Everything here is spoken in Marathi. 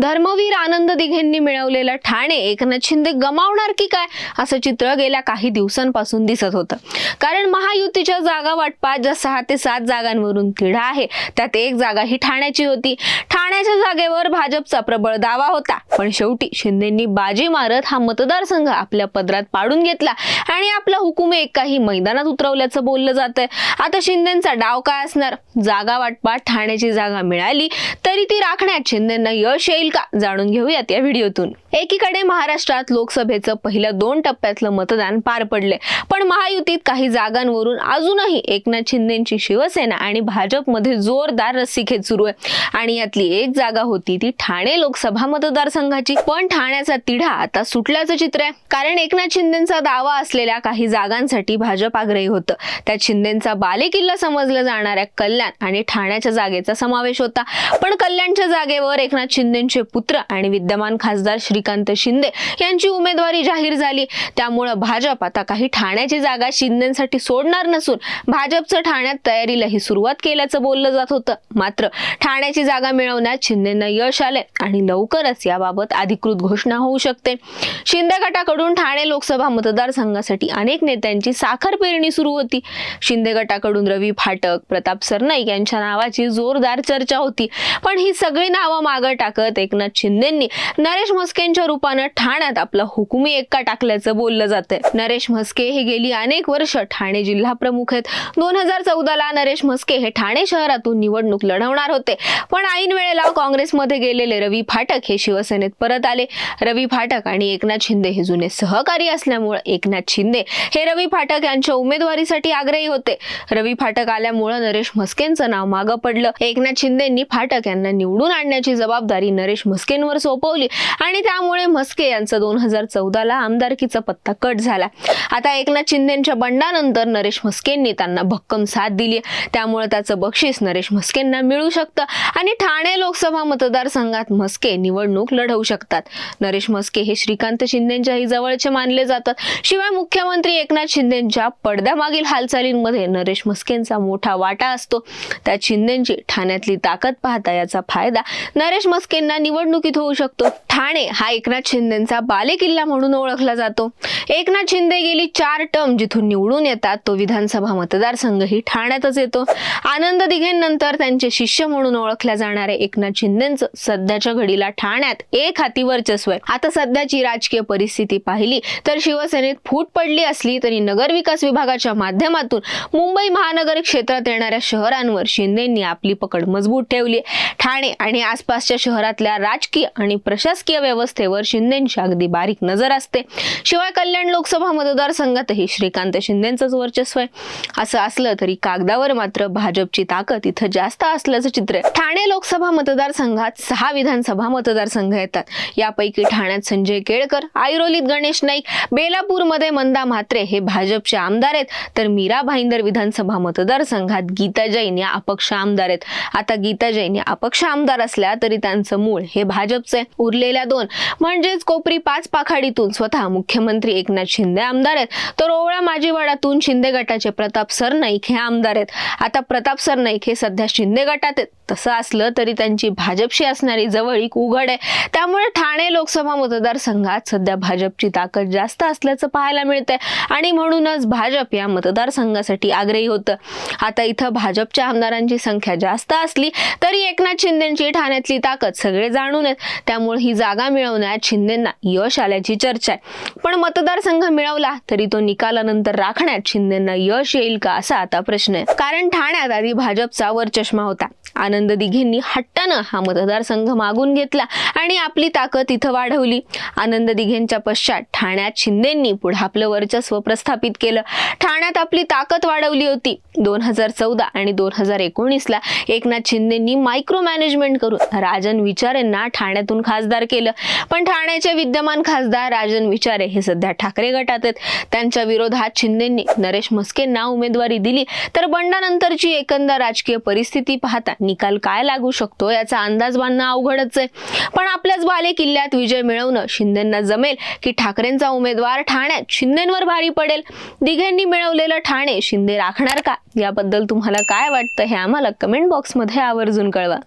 धर्मवीर आनंद दिघेंनी मिळवलेलं ठाणे एकनाथ शिंदे गमावणार की काय असं चित्र गेल्या काही दिवसांपासून दिसत होतं. कारण महायुतीच्या जागा वाटपात ज्या सहा ते सात जागांवरून तिढा आहे त्यात एक जागा ही ठाण्याची होती. ठाण्याच्या जागेवर भाजपचा प्रबळ दावा होता पण शेवटी शिंदेंनी बाजी मारत हा मतदारसंघ आपल्या पदरात पाडून घेतला आणि आपला हुकुम एक काही मैदानात उतरवल्याचं बोललं जातंय. आता शिंदेचा डाव काय असणार? जागा वाटपात ठाण्याची जागा मिळाली तरी ती राखण्यात शिंदेना यश येईल का? जाणून घेऊयात या व्हिडिओतून. एकीकडे महाराष्ट्रात लोकसभेचं पहिल्या दोन टप्प्यातलं मतदान पार पडले पण महायुतीत काही जागांवरून अजूनही एकनाथ शिंदेची शिवसेना आणि भाजपमध्ये जोरदार रस्सीखेच सुरू आहे. आणि यातली एक जागा होती ती ठाणे लोकसभा मतदारसंघाची. पण ठाण्याचा तिढा आता सुटल्याचं चित्र आहे. कारण एकनाथ शिंदेचा दावा असलेल्या काही जागांसाठी भाजप आग्रही होतं. त्यात शिंदेचा बालेकिल्ला समजलं जाणाऱ्या कल्याण आणि ठाण्याच्या जागेचा समावेश होता. पण कल्याणच्या जागेवर एकनाथ शिंदेची पुत्र आणि विद्यमान खासदार श्रीकांत शिंदे यांची उमेदवारी जाहीर झाली. त्यामुळं भाजप आता काही ठाण्याची जागा शिंदेसाठी सोडणार नसून भाजपचं ठाण्यात तयारीलाही सुरुवात केल्याचं बोललं जात होतं. मात्र ठाण्याची जागा मिळवण्यात शिंदेना यश आले आणि लवकरच याबाबत अधिकृत घोषणा होऊ शकते. शिंदे गटाकडून ठाणे लोकसभा मतदारसंघासाठी अनेक नेत्यांची साखर पेरणी सुरू होती. शिंदे गटाकडून रवी फाटक प्रताप सरनाईक यांच्या नावाची जोरदार चर्चा होती. पण ही सगळी नावं मागं टाकत एकनाथ शिंदेंनी नरेश म्हस्केंच्या रूपानं ठाण्यात आपला हुकुमी एक्का टाकल्याचं बोललं जातंय. नरेश म्हस्के हे गेली अनेक वर्ष ठाणे जिल्हा प्रमुख आहेत. दोन हजार चौदाला नरेश म्हस्के हे ठाणे शहरातून निवडणूक लढवणार होते. पण ऐन वेळेला काँग्रेसमध्ये गेलेले रवी फाटक हे शिवसेनेत परत आले. रवी फाटक आणि एकनाथ शिंदे हे जुने सहकारी असल्यामुळे एकनाथ शिंदे हे रवी फाटक यांच्या उमेदवारीसाठी आग्रही होते. रवी फाटक आल्यामुळे नरेश म्हस्केंचं नाव मागं पडलं. एकनाथ शिंदेंनी फाटक यांना निवडून आणण्याची जबाबदारी नरेश नरेश म्हस्केंवर सोपवली आणि त्यामुळे म्हस्के यांचा दोन हजार चौदाला आमदारकीचा पत्ता कट झाला. आता एकनाथ शिंदेच्या बंडानंतर नरेश म्हस्केंनी त्यांना भक्कम साथ दिली त्यामुळे त्याचं बक्षीस नरेश म्हस्केंना मिळू शकतं आणि ठाणे लोकसभा मतदारसंघात म्हस्के निवडणूक लढवू शकतात. नरेश म्हस्के हे श्रीकांत शिंदेच्याही जवळचे मानले जातात. शिवाय मुख्यमंत्री एकनाथ शिंदेच्या पडद्यामागील हालचालींमध्ये नरेश म्हस्केंचा मोठा वाटा असतो. त्या शिंदेची ठाण्यातली ताकद पाहता याचा फायदा नरेश म्हस्केंना निवडणुकीत होऊ शकतो. ठाणे हा एकनाथ शिंदेचा बालेकिल्ला म्हणून ओळखला जातो. एकनाथ शिंदे गेली चार टर्म जिथून निवडून येतात तो विधानसभा मतदारसंघही ठाण्यातच येतो. आनंद दिघेंनंतर त्यांचे शिष्य म्हणून ओळखल्या जाणारे एकनाथ शिंदेचं सध्याच्या घडीला ठाण्यात एक हाती वर्चस्व आहे. आता सध्याची राजकीय परिस्थिती पाहिली तर शिवसेनेत फूट पडली असली तरी नगरविकास विभागाच्या माध्यमातून मुंबई महानगर क्षेत्रात येणाऱ्या शहरांवर शिंदेंनी आपली पकड मजबूत ठेवली ठाणे आणि आसपासच्या शहरातल्या राजकीय आणि प्रशासकीय व्यवस्थेवर शिंदेंची अगदी बारीक नजर असते. शिवाय कल्याण लोकसभा मतदारसंघातही श्रीकांत शिंदेचंच वर्चस्व आहे. असं असलं तरी कागदावर मात्र भाजपची ताकद इथं जास्त असल्याचं चित्र आहे. ठाणे लोकसभा मतदारसंघात सहा विधानसभा मतदारसंघ येतात. यापैकी ठाण्यात संजय केळकर ऐरोलीत गणेश नाईक बेलापूरमध्ये मंदा म्हात्रे हे भाजपचे आमदार आहेत. तर मीरा भाईंदर विधानसभा मतदारसंघात गीता जैन या अपक्ष आमदार आहेत. आता गीता जैन या अपक्ष आमदार असल्या तरी त्यांचं मूळ हे भाजपचे उरलेल्या दोन म्हणजेच कोपरी पाच पाखाडीतून स्वतः मुख्यमंत्री एकनाथ शिंदे आमदार आहेत. तर ओवळा माजीवाडातून शिंदे गटाचे प्रताप सरनाईक हे आमदार आहेत. आता प्रताप सरनाईक हे सध्या शिंदे गटात आहेत. तसं असलं तरी त्यांची भाजपशी असणारी जवळीक उघड आहे. त्यामुळे ठाणे लोकसभा मतदारसंघात सध्या भाजपची ताकद जास्त असल्याचं पाहायला मिळतंय. आणि म्हणूनच भाजप या मतदारसंघासाठी आग्रही होतं. आता इथं भाजपच्या आमदारांची संख्या जास्त असली तरी एकनाथ शिंदेची ठाण्यातली ताकद सगळे जाणून आहेत. त्यामुळे ही जागा मिळवण्यात शिंदेना यश आल्याची चर्चा आहे. पण मतदारसंघ मिळवला तरी तो निकालानंतर राखण्यात शिंदेना यश येईल का असा आता प्रश्न आहे. कारण ठाण्यात आधी भाजपचा वरचष्मा होता. आनंद दिघेंनी हट्टानं हा मतदारसंघ मागून घेतला आणि आपली ताकद इथं वाढवली. आनंद दिघेंच्या पश्चात ठाण्यात शिंदेंनी पुढे आपलं वर्चस्व प्रस्थापित केलं. ठाण्यात आपली ताकद वाढवली होती. दोन हजार चौदा आणि दोन हजार एकोणीसला एकनाथ शिंदेंनी मायक्रो मॅनेजमेंट करून राजन विचारेंना ठाण्यातून खासदार केलं. पण ठाण्याचे विद्यमान खासदार राजन विचारे हे सध्या ठाकरे गटात आहेत. त्यांच्या विरोधात शिंदेंनी नरेश म्हस्केंना उमेदवारी दिली. तर बंडानंतरची एकंदर राजकीय परिस्थिती पाहता निकाल काय लागू शकतो याचा अंदाज बांधणं अवघडच आहे. पण आपल्याच बाले किल्ल्यात विजय मिळवणं शिंदेंना जमेल की ठाकरेंचा उमेदवार ठाण्यात शिंदेंवर भारी पडेल? दिघेंनी मिळवलेलं ठाणे शिंदे राखणार का? याबद्दल तुम्हाला काय वाटतं हे आम्हाला कमेंट बॉक्समध्ये आवर्जून कळवा.